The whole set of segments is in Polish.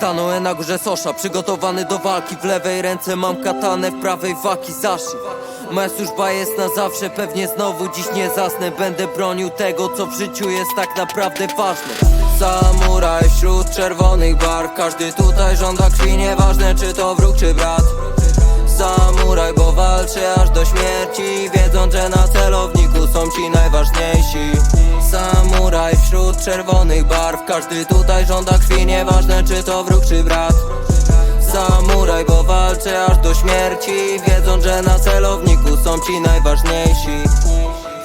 Stanąłem na górze Sosza, przygotowany do walki. W lewej ręce mam katanę, w prawej waki zaszy Moja służba jest na zawsze, pewnie znowu dziś nie zasnę. Będę bronił tego, co w życiu jest tak naprawdę ważne. Samuraj wśród czerwonych bar. Każdy tutaj żąda krwi, nieważne czy to wróg czy brat. Samuraj, bo walczy aż do śmierci Wiedząc, że na celowniku są ci najważniejsi czerwonych barw. Każdy tutaj żąda krwi, nieważne czy to wróg czy brat. Samuraj, bo walczy aż do śmierci Wiedząc, że na celowniku są ci najważniejsi.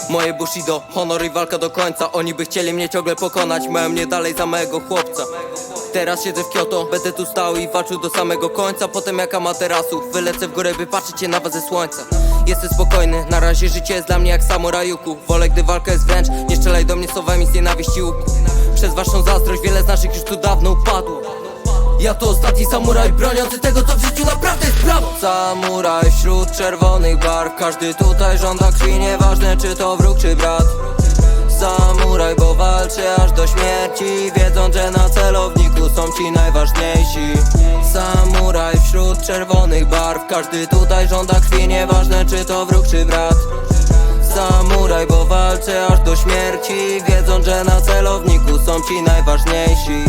Moje bushido, honor i walka do końca. Oni by chcieli mnie ciągle pokonać. Mają mnie dalej za mojego chłopca. Teraz siedzę w Kyoto, będę tu stał i walczył do samego końca. Potem jak Amaterasu, wylecę w górę by patrzeć się na was ze słońca Jestem spokojny, na razie życie jest dla mnie jak samurajuku. Wolę gdy walka jest wręcz, nie strzelaj do mnie słowami z nienawiści łuku. Przez waszą zazdrość wiele z naszych już tu dawno upadło. Ja to ostatni samuraj broniący tego co w życiu naprawdę jest prawo. Samuraj wśród czerwonych barw Każdy tutaj żąda krwi Nieważne czy to wróg czy brat. Samuraj, bo walczy aż do śmierci Wiedząc, że na celowniku są ci najważniejsi. Samuraj wśród czerwonych barw Każdy tutaj żąda krwi Nieważne czy to wróg czy brat. Samuraj, bo walczy aż do śmierci Wiedząc, że na celowniku są ci najważniejsi